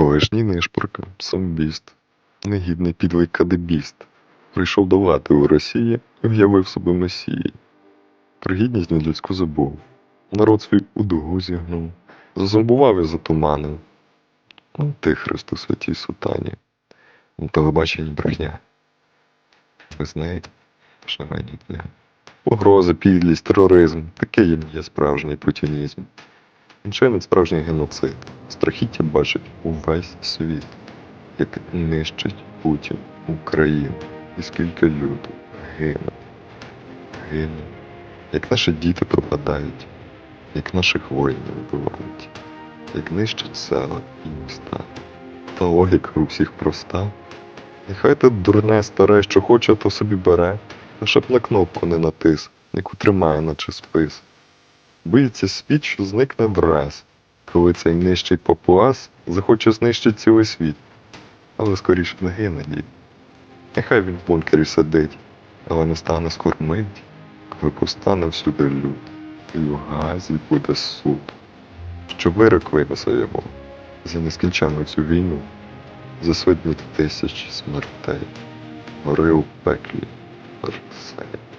Колишній нишпорка, самбіст, негідний підлий кадебіст, прийшов до влади у Росії і в'явив себе месії. Про гідність людську забув, народ свій у дугу зігнув, зазомбував і затуманив. Антихрист у святій сутані, у телебаченні брехня. Ви знаєте, шановні колеги, погрози, підлість, тероризм таке їм є справжній путінізм. Він чинить справжній геноцид. Страхіття бачить увесь світ, як нищить Путін Україну. І скільки людей гине, гине, як наші діти пропадають, як наших воїнів вбивають, як нищать села і міста. Та логіка у всіх проста. Нехай те дурне старе, що хоче, то собі бере, лише б на кнопку не натис, яку тримає, наче спис. Боїться світ, що зникне враз, коли цей нищий папуас захоче знищити цілий світ. Але скоріше не дід. Нехай він в бункері сидить, але не стане скормить, коли повстане всюди люд, і в газі буде суд. Що вирок винесе йому за нескінченну цю війну, за сотні тисяч смертей, гори у пеклі, Персея.